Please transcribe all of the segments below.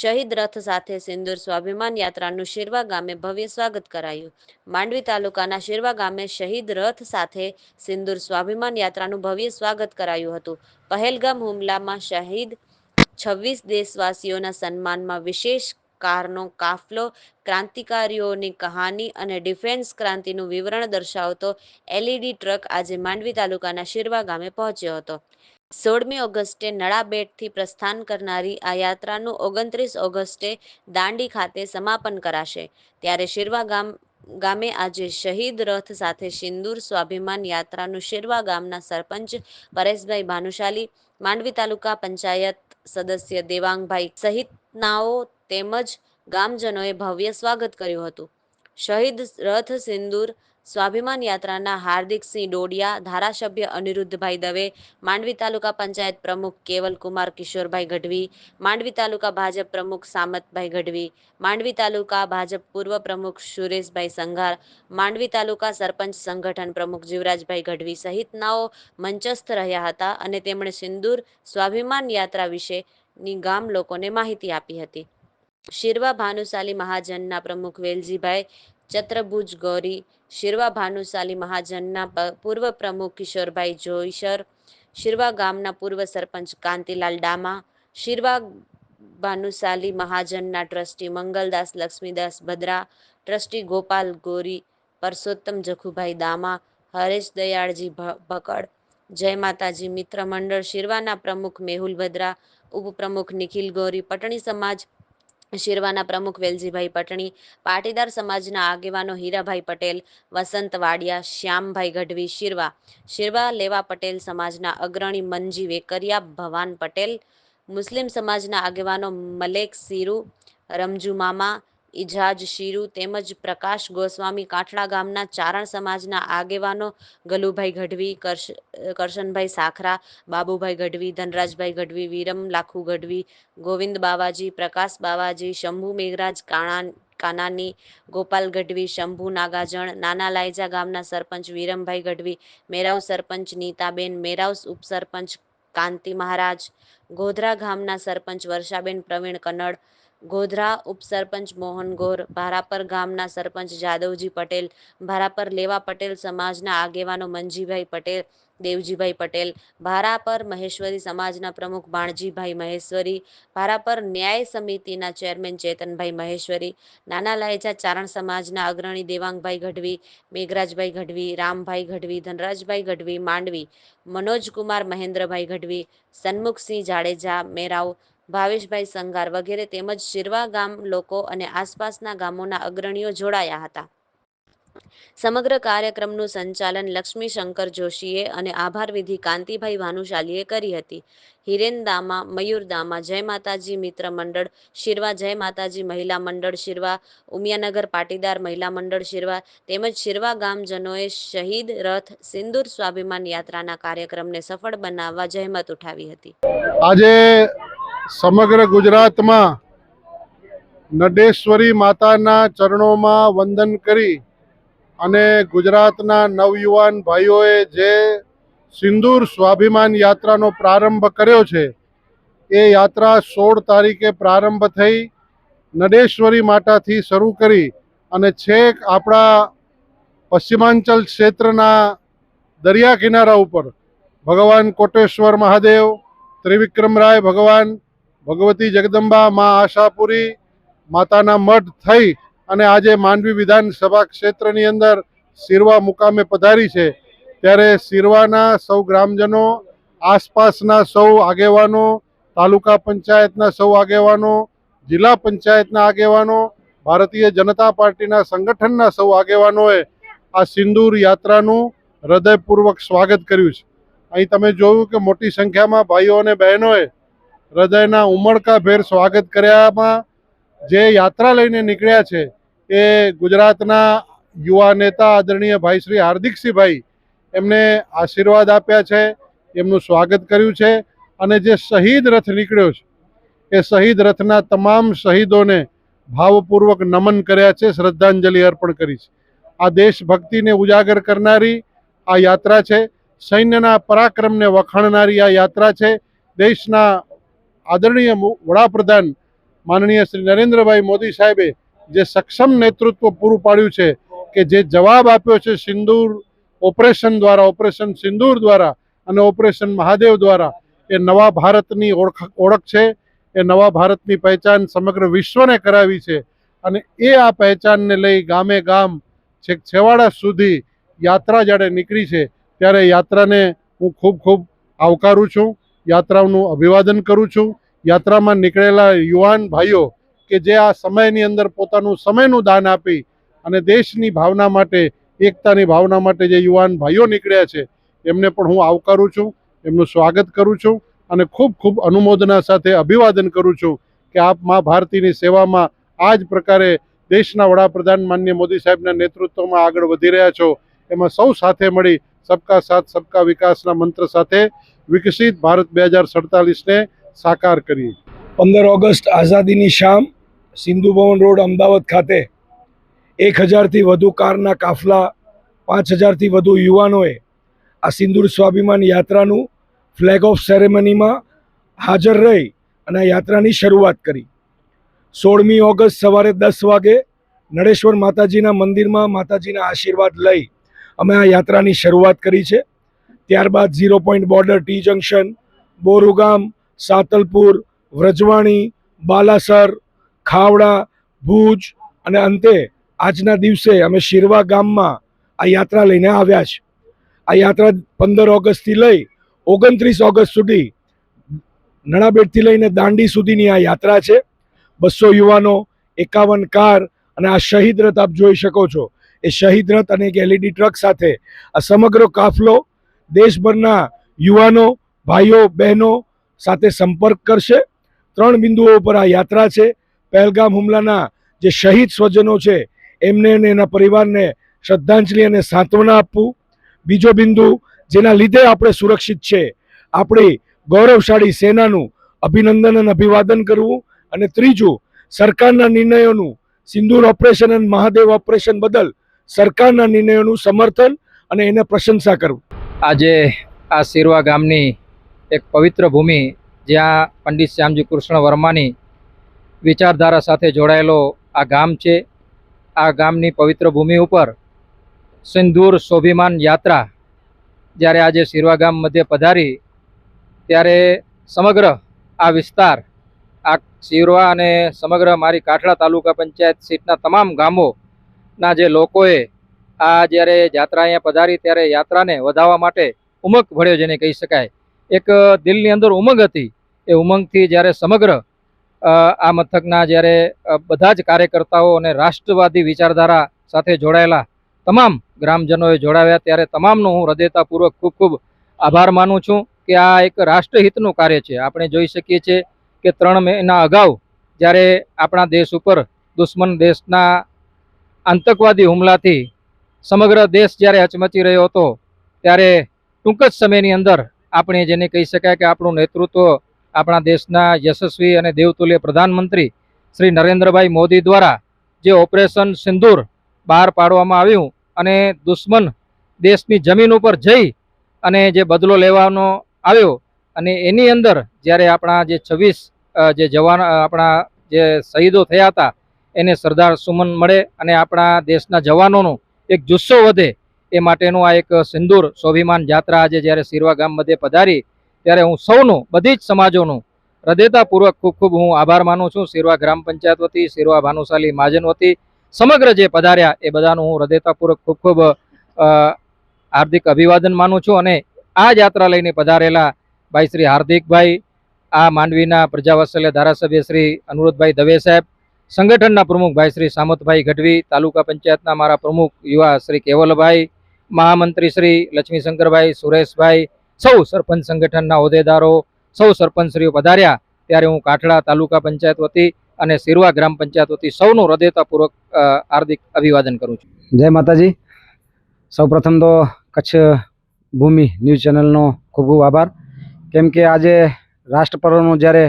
શહીદ રથ સાથે સિંદૂર સ્વાભિમાન યાત્રાનું શિરવા ગામે ભવ્ય સ્વાગત કરાયું. માંડવી તાલુકાના શિરવા ગામે શહીદ રથ સાથે સિંદૂર સ્વાભિમાન યાત્રાનું ભવ્ય સ્વાગત કરાયું હતું. પહેલગામ હુમલામાં શહીદ છવ્વીસ દેશવાસીઓના સન્માનમાં વિશેષ કારનો કાફલો, ક્રાંતિકારીઓની કહાની અને ડિફેન્સ ક્રાંતિનું વિવરણ દર્શાવતો એલઈડી ટ્રક આજે માંડવી તાલુકાના શિરવા ગામે પહોંચ્યો હતો. સોળમી ઓગસ્ટે નળાબેટથી પ્રસ્થાન કરનારી આ યાત્રાનું ઓગણત્રીસ ઓગસ્ટે દાંડી ખાતે સમાપન કરાશે. ત્યારે શિરવા ગામ, ગામે આજે શહીદ રથ સાથે સિંદૂર સ્વાભિમાન યાત્રાનું શિરવા ગામના સરપંચ પરેશભાઈ ભાનુશાલી, માંડવી તાલુકા પંચાયત સદસ્ય દેવાંગભાઈ સહિતનાઓ તેમજ ગામજનોએ ભવ્ય સ્વાગત કર્યું હતું. શહીદ રથ સિંદૂર સ્વાભિમાન યાત્રાના હાર્દિકસિંહ ડોડિયા, ધારાસભ્ય અનિરુદ્ધભાઈ દવે, માંડવી તાલુકા પંચાયત પ્રમુખ કેવલકુમાર કિશોરભાઈ ગઢવી, માંડવી તાલુકા ભાજપ પ્રમુખ સામતભાઈ ગઢવી, માંડવી તાલુકા ભાજપ પૂર્વ પ્રમુખ સુરેશભાઈ સંઘાર, માંડવી તાલુકા સરપંચ સંગઠન પ્રમુખ જીવરાજભાઈ ગઢવી સહિતનાઓ મંચસ્થ રહ્યા હતા અને તેમણે સિંદૂર સ્વાભિમાન યાત્રા વિશેની ગામ લોકોને માહિતી આપી હતી. શિરવા ભાનુશાલી મહાજનના પ્રમુખ વેલજીભાઈ ચત્રભુજ ગૌરી શિરવા ભાનુશાલી મહાજનના પૂર્વ પ્રમુખ કિશોરભાઈ જોઈશર શિરવા ગામના પૂર્વ સરપંચ કાંતિલાલ ડામા, શિરવા ભાનુશાલી મહાજનના ટ્રસ્ટી મંગલદાસ લક્ષ્મીદાસ ભદ્રા, ટ્રસ્ટી ગોપાલ ગોરી, પરસોત્તમ જખુભાઈ દામા, હરેશ દયાળજી ભકડ, જય માતાજી મિત્ર મંડળ, શિરવાના પ્રમુખ મેહુલ ભદ્રા, ઉપપ્રમુખ નિખિલ ગોરી, પટણી સમાજ શિરવાના પ્રમુખ વેલજીભાઈ પટણી, પાટીદાર સમાજના આગેવાનો હીરાભાઈ પટેલ, વસંત વાડિયા, શ્યામભાઈ ગઢવી શિરવા શિરવા લેવા પટેલ સમાજના અગ્રણી મનજી વેકરિયા, ભવાન પટેલ, મુસ્લિમ સમાજના આગેવાનો મલેક સીરુ, રમજુ મામા ઇજાજ શીરુ તેમજ પ્રકાશ ગોસ્વામી કાઠડા ગામના ચારણ સમાજના આગેવાનો ગલુભાઈ ગઢવી, કરશ કરશનભાઈ સાખરા, બાબુભાઈ ગઢવી, ધનરાજભાઈ ગઢવી, વીરમ લાખુ ગઢવી, ગોવિંદ બાવાજી, પ્રકાશ બાવાજી, શંભુ મેઘરાજ કાણા, કાનાની, ગોપાલ ગઢવી, શંભુ નાગાજણ, નાના લાયજા ગામના સરપંચ વીરમભાઈ ગઢવી, મેરાવ સરપંચ નીતાબેન, મેરાવ ઉપસરપંચ કાંતિ મહારાજ, ગોધરા ગામના સરપંચ વર્ષાબેન પ્રવીણ કન્નડ ગોધરા ઉપસરપંચ મોહન ગોર, ભારાપર ગામના સરપંચ જાદવજી પટેલ, ભારાપર લેવા પટેલ સમાજના આગેવાનો મંજીભાઈ પટેલ, દેવજીભાઈ પટેલ, ભારાપર મહેશ્વરી સમાજના પ્રમુખ બાણજીભાઈ મહેશ્વરી, ભારાપર ન્યાય સમિતિના ચેરમેન ચેતનભાઈ મહેશ્વરી, નાના લાયજા ચારણ સમાજના અગ્રણી દેવાંગભાઈ ગઢવી, મેઘરાજભાઈ ગઢવી, રામભાઈ ગઢવી, ધનરાજભાઈ ગઢવી માંડવી, મનોજકુમાર મહેન્દ્રભાઈ ગઢવી, સન્મુખસિંહ જાડેજા મેરાવ ભાવેશભાઈ સંગાર વગેરે તેમજ શિરવા ગામ લોકો અને આસપાસના ગામોના અગ્રણીઓ જોડાયા હતા. સમગ્ર કાર્યક્રમનું સંચાલન લક્ષ્મી શંકર જોશીએ અને આભાર વિધિ કાંતિભાઈ ભાનુશાલીએ કરી હતી. હિરેન દામા જય માતાજી મિત્ર મંડળ, શિરવા જય માતાજી મહિલા મંડળ, શિરવા ઉમિયાનગર પાટીદાર મહિલા મંડળ, શિરવા તેમજ શિરવા ગામજનોએ શહીદ રથ, સિંદૂર સ્વાભિમાન યાત્રાના કાર્યક્રમને સફળ બનાવવા જહેમત ઉઠાવી હતી. આજે સમગ્ર ગુજરાતમાં નડેશ્વરી માતાના ચરણોમાં વંદન કરી અને ગુજરાતના નવયુવાન ભાઈઓએ જે સિંદૂર સ્વાભિમાન યાત્રાનો પ્રારંભ કર્યો છે, એ યાત્રા સોળ તારીખે પ્રારંભ થઈ, નડેશ્વરી માતાથી શરૂ કરી અને છેક આપણા પશ્ચિમાંચલ ક્ષેત્રના દરિયા કિનારા ઉપર ભગવાન કોટેશ્વર મહાદેવ, ત્રિવિક્રમરાય ભગવાન ભગવતી જગદંબા મા આશાપુરી માતાના મઠ થઈ અને આજે માંડવી વિધાનસભા ક્ષેત્રની અંદર સિરવા મુકામે પધારી છે. ત્યારે સિરવાના સૌ ગ્રામજનો, આસપાસના સૌ આગેવાનો, તાલુકા પંચાયતના સૌ આગેવાનો, જિલ્લા પંચાયતના આગેવાનો, ભારતીય જનતા પાર્ટીના સંગઠનના સૌ આગેવાનોએ આ સિંદૂર યાત્રાનું હૃદયપૂર્વક સ્વાગત કર્યું છે. અહીં તમે જોયું કે મોટી સંખ્યામાં ભાઈઓ અને બહેનોએ હૃદયના ઉમળકાભેર સ્વાગત કર્યામાં જે યાત્રા લઈને નીકળ્યા છે એ ગુજરાતના યુવા નેતા આદરણીય ભાઈ શ્રી હાર્દિકસિંહભાઈ એમને આશીર્વાદ આપ્યા છે, એમનું સ્વાગત કર્યું છે અને જે શહીદ રથ નીકળ્યો છે, એ શહીદ રથના તમામ શહીદોને ભાવપૂર્વક નમન કર્યા છે, શ્રદ્ધાંજલિ અર્પણ કરી છે. આ દેશભક્તિને ઉજાગર કરનારી આ યાત્રા છે, સૈન્યના પરાક્રમને વખાણનારી આ યાત્રા છે, દેશના આદરણીય વડાપ્રધાન માનનીય શ્રી નરેન્દ્રભાઈ મોદી સાહેબે જે સક્ષમ નેતૃત્વ પૂરું પાડ્યું છે કે જે જવાબ આપ્યો છે સિંદૂર ઓપરેશન દ્વારા, ઓપરેશન સિંદૂર દ્વારા અને ઓપરેશન મહાદેવ દ્વારા, એ નવા ભારતની ઓળખ ઓળખ છે, એ નવા ભારતની પહેચાન સમગ્ર વિશ્વને કરાવી છે અને એ આ પહેચાનને લઈ ગામે ગામ છેક છેવાડા સુધી યાત્રા જ્યારે નીકળી છે. ત્યારે યાત્રાને હું ખૂબ ખૂબ આવકારું છું. યાત્રાઓનું અભિવાદન કરું છું. યાત્રામાં નીકળેલા યુવાન ભાઈઓ કે જે આ સમયની અંદર પોતાનું સમયનું દાન આપી અને દેશની ભાવના માટે, એકતાની ભાવના માટે જે યુવાન ભાઈઓ નીકળ્યા છે, એમને પણ હું આવકારું છું, એમનું સ્વાગત કરું છું અને ખૂબ ખૂબ અનુમોદના સાથે અભિવાદન કરું છું કે આપ મા ભારતીની સેવામાં આ જ પ્રકારે દેશના વડાપ્રધાન માન્ય મોદી સાહેબના નેતૃત્વમાં આગળ વધી રહ્યા છો. એમાં સૌ સાથે મળી, સબકા સાથ, સબકા વિકાસના મંત્ર સાથે વિકસિત ભારત બે હજાર સડતાલીસને સાકાર કરીએ પંદર ઓગસ્ટ આઝાદીની શામ સિંધુ ભવન રોડ, અમદાવાદ ખાતે. એક હજારથી વધુ કારના કાફલા, પાંચ હજારથી વધુ યુવાનોએ આ સિંદૂર સ્વાભિમાન યાત્રાનું ફ્લેગ ઓફ સેરેમનીમાં હાજર રહી અને યાત્રાની શરૂઆત કરી. સોળમી ઓગસ્ટ સવારે દસ વાગે નળેશ્વર માતાજીના મંદિરમાં માતાજીના આશીર્વાદ લઈ અમે આ યાત્રાની શરૂઆત કરી છે. ત્યારબાદ zero point border T junction, Borugam, Satalpur, Vrajvani, Balasar, Khavda, Bhuj અને અંતે આજના દિવસે અમે શિરવા ગામમાં આ યાત્રા લઈને આવ્યા છે. આ યાત્રા પંદર ઓગસ્ટથી લઈ ઓગણત્રીસ ઓગસ્ટ સુધી નણાબેટથી લઈને દાંડી સુધીની આ યાત્રા છે. બસો યુવાનો, એકાવન કાર અને આ શહીદ રથ આપ જોઈ શકો છો. એ શહીદ રથ અને એક એલઈડી ટ્રક સાથે આ સમગ્ર કાફલો દેશભરના યુવાનો, ભાઈઓ, બહેનો સાથે સંપર્ક કરશે. ત્રણ બિંદુઓ પર આ યાત્રા છે. પહેલગામ હુમલાના જે શહીદ સ્વજનો છે, એમને અને એના પરિવારને શ્રદ્ધાંજલિ અને સાંત્વના આપવું. બીજો બિંદુ, જેના લીધે આપણે સુરક્ષિત છે, આપણી ગૌરવશાળી સેનાનું અભિનંદન અને અભિવાદન કરવું. અને ત્રીજું, સરકારના નિર્ણયોનું સિંદૂર ઓપરેશન અને મહાદેવ ઓપરેશન બદલ સરકારના નિર્ણયોનું સમર્થન અને એને પ્રશંસા કરવું. આજે આ સિરવા ગામની એક પવિત્ર ભૂમિ, જ્યાં પંડિત શ્યામજી કૃષ્ણ વર્માની વિચારધારા સાથે જોડાયેલો આ ગામ છે. આ ગામની પવિત્ર ભૂમિ ઉપર સિંદૂર સ્વાભિમાન યાત્રા જ્યારે આજે સિરવા ગામ મધ્ય પધારી, ત્યારે સમગ્ર આ વિસ્તાર, આ સિરવા અને સમગ્ર મારી કાઠડા તાલુકા પંચાયત સીટના તમામ ગામોના જે લોકોએ આ જ્યારે યાત્રા અહીંયા પધારી ત્યારે યાત્રાને વધાવવા માટે ઉમંગ ભળ્યો જેને કહી શકાય. એક દિલની અંદર ઉમંગ હતી. એ ઉમંગથી જ્યારે સમગ્ર આ મથકના જ્યારે બધા જ કાર્યકર્તાઓ અને રાષ્ટ્રવાદી વિચારધારા સાથે જોડાયેલા તમામ ગ્રામજનોએ જોડાવ્યા, ત્યારે તમામનો હું હૃદયતાપૂર્વક ખૂબ ખૂબ આભાર માનું છું કે આ એક રાષ્ટ્રહિતનું કાર્ય છે. આપણે જોઈ શકીએ છીએ કે ત્રણ મહિના અગાઉ જ્યારે આપણા દેશ ઉપર દુશ્મન દેશના આતંકવાદી હુમલાથી સમગ્ર દેશ જ્યારે હચમચી રહ્યો હતો, ત્યારે ટૂંક જ સમયની અંદર આપણે જેને કહી શકાય કે આપણું નેતૃત્વ આપણા દેશના યશસ્વી અને દેવતુલ્ય પ્રધાનમંત્રી શ્રી નરેન્દ્રભાઈ મોદી દ્વારા જે ઓપરેશન સિંદૂર બહાર પાડવામાં આવ્યું અને દુશ્મન દેશની જમીન ઉપર જઈ અને જે બદલો લેવાનો આવ્યો અને એની અંદર જ્યારે આપણા જે છવ્વીસ જે જવાન આપણા જે શહીદો થયા હતા, એને સરદાર સુમન મળે અને આપણા દેશના જવાનોનો એક જુસ્સો વધે એ માટેનું આ એક સિંદૂર સ્વાભિમાન યાત્રા આજે જ્યારે સિરવા ગામ મધ્યે પધારી, ત્યારે હું સૌનું, બધી જ સમાજોનું હૃદયતાપૂર્વક ખૂબ ખૂબ હું આભાર માનું છું. સિરવા ગ્રામ પંચાયત વતી સિરવા ભાનુશાલી મહાજન વતી, સમગ્ર જે પધાર્યા એ બધાનું હું હૃદયતાપૂર્વક ખૂબ ખૂબ હાર્દિક અભિવાદન માનું છું અને આ યાત્રા લઈને પધારેલા ભાઈ શ્રી હાર્દિકભાઈ, આ માંડવીના પ્રજાવત્સલ્ય ધારાસભ્ય શ્રી અનુરોધભાઈ દવે સાહેબ સંગઠનના પ્રમુખ ભાઈ શ્રી સામતભાઈ ગઢવી, તાલુકા પંચાયતના મારા પ્રમુખ યુવા શ્રી કેવલભાઈ, મહામંત્રી શ્રી લક્ષ્મીશંકરભાઈ, સુરેશભાઈ, સૌ સરપંચ સંગઠનના હોદ્દેદારો, સૌ સરપંચશ્રીઓ પધાર્યા. ત્યારે હું કાઠડા તાલુકા પંચાયત વતી અને સિરવા ગ્રામ પંચાયત વતી સૌનું હૃદયતાપૂર્વક હાર્દિક અભિવાદન કરું છું. જય માતાજી. સૌપ્રથમ તો કચ્છ ભૂમિ ન્યૂઝ ચેનલનો ખૂબ ખૂબ આભાર. કેમ કે આજે રાષ્ટ્રપર્વનું જ્યારે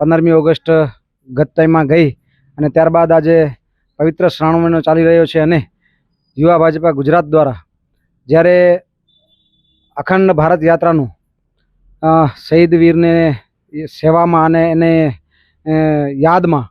પંદરમી ઓગસ્ટ ગત ગઈ અને ત્યારબાદ આજે પવિત્ર શ્રાવણ મહિનો ચાલી રહ્યો છે અને યુવા ભાજપા ગુજરાત દ્વારા જ્યારે અખંડ ભારત યાત્રાનું શહીદ વીરને સેવામાં અને એને યાદમાં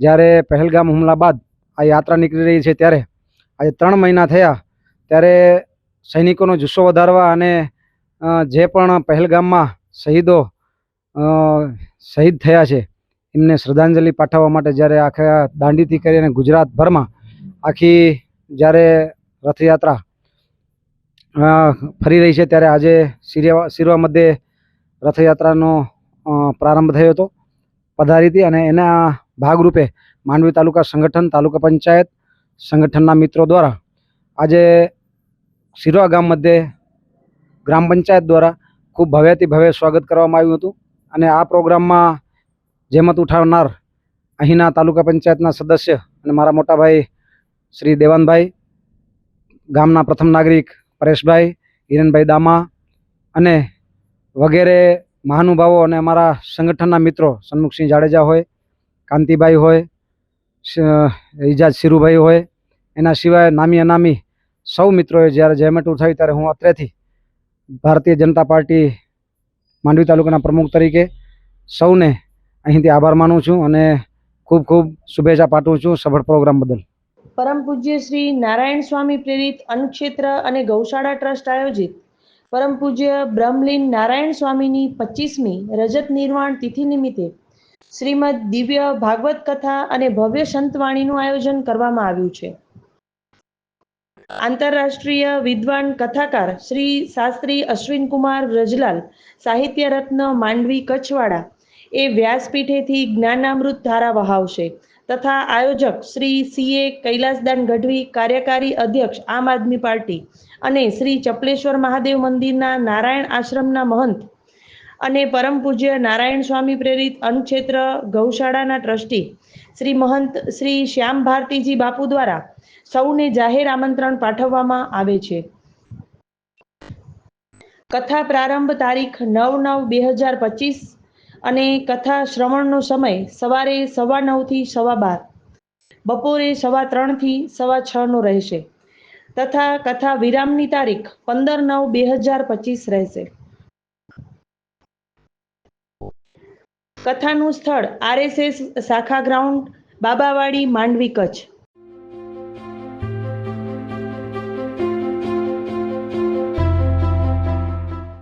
જ્યારે પહેલગામ હુમલા બાદ આ યાત્રા નીકળી રહી છે ત્યારે, આજે ત્રણ મહિના થયા ત્યારે સૈનિકોનો જુસ્સો વધારવા અને જે પણ પહેલગામમાં શહીદો શહીદ થયા છે એમને શ્રદ્ધાંજલિ પાઠવવા માટે જ્યારે આખા દાંડીથી કરીને ગુજરાતભરમાં આખી જ્યારે રથયાત્રા ફરી રહી છે ત્યારે આજે સિરિયા શિરવા મધ્યે રથયાત્રાનો પ્રારંભ થયો હતો પધારી હતી અને એના ભાગરૂપે માંડવી તાલુકા સંગઠન, તાલુકા પંચાયત સંગઠનના મિત્રો દ્વારા આજે શિરવા ગામ મધ્યે ગ્રામ પંચાયત દ્વારા ખૂબ ભવ્યથી ભવ્ય સ્વાગત કરવામાં આવ્યું હતું અને આ પ્રોગ્રામમાં જેમત ઉઠાવનાર અહીંના તાલુકા પંચાયતના સદસ્ય અને મારા મોટાભાઈ શ્રી દેવાનભાઈ, ગામના પ્રથમ નાગરિક પરેશભાઈ, હિરેનભાઈ દામા અને વગેરે મહાનુભાવો અને અમારા સંગઠનના મિત્રો સન્મુખસિંહ જાડેજા હોય, કાંતિભાઈ હોય ઇજાજ શિરુભાઈ હોય, એના સિવાય નામી અનામી સૌ મિત્રોએ જ્યારે જહેમત ઉઠાવી ત્યારે હું અત્રેથી ભારતીય જનતા પાર્ટી માંડવી તાલુકાના પ્રમુખ તરીકે સૌને અહીંથી આભાર માનું છું અને ખૂબ ખૂબ શુભેચ્છા પાઠવું છું સફળ પ્રોગ્રામ બદલ. પરમ પૂજ્ય શ્રી નારાયણ સ્વામી પ્રેરિત અન્નક્ષેત્ર અને ગૌશાળા ટ્રસ્ટ આયોજિત પરમ પૂજ્ય બ્રહ્મલીન નારાયણ સ્વામીની પચીસમી રજત નિર્વાણ તિથિ નિમિત્તે શ્રીમદ દિવ્ય ભાગવત કથા અને ભવ્ય સંતવાણીનું આયોજન કરવામાં આવ્યું છે. આંતરરાષ્ટ્રીય વિદ્વાન કથાકાર શ્રી શાસ્ત્રી અશ્વિનકુમાર વ્રજલાલ સાહિત્ય રત્ન માંડવી કચ્છવાડા એ વ્યાસપીઠેથી જ્ઞાનામૃત ધારા વહાવશે. તથા આયોજક શ્રી સીએ કૈલાસદાન ગઢવી, કાર્યકારી અધ્યક્ષ આમ આદમી પાર્ટી અને શ્રી ચપલેશ્વર મહાદેવ મંદિરના નારાયણ આશ્રમના મહંત અને પરમ પૂજ્ય નારાયણ સ્વામી પ્રેરિત અન્નક્ષેત્ર ગૌશાળાના ટ્રસ્ટી શ્રી મહંત શ્રી શ્યામ ભારતીજી બાપુ દ્વારા સૌને જાહેર આમંત્રણ પાઠવવામાં આવે છે. કથા પ્રારંભ તારીખ નવ નવ બે હજાર પચીસ અને કથા શ્રવણનો સમય સવારે સવા નવથી સવા બાર, બપોરે સવા ત્રણથી સવા છનો રહેશે તથા કથા વિરામની તારીખ પંદર નવ બે હજાર પચીસ રહેશે. કથાનું સ્થળ આરએસએસ શાખા ગ્રાઉન્ડ બાબાવાડી માંડવી કચ્છ.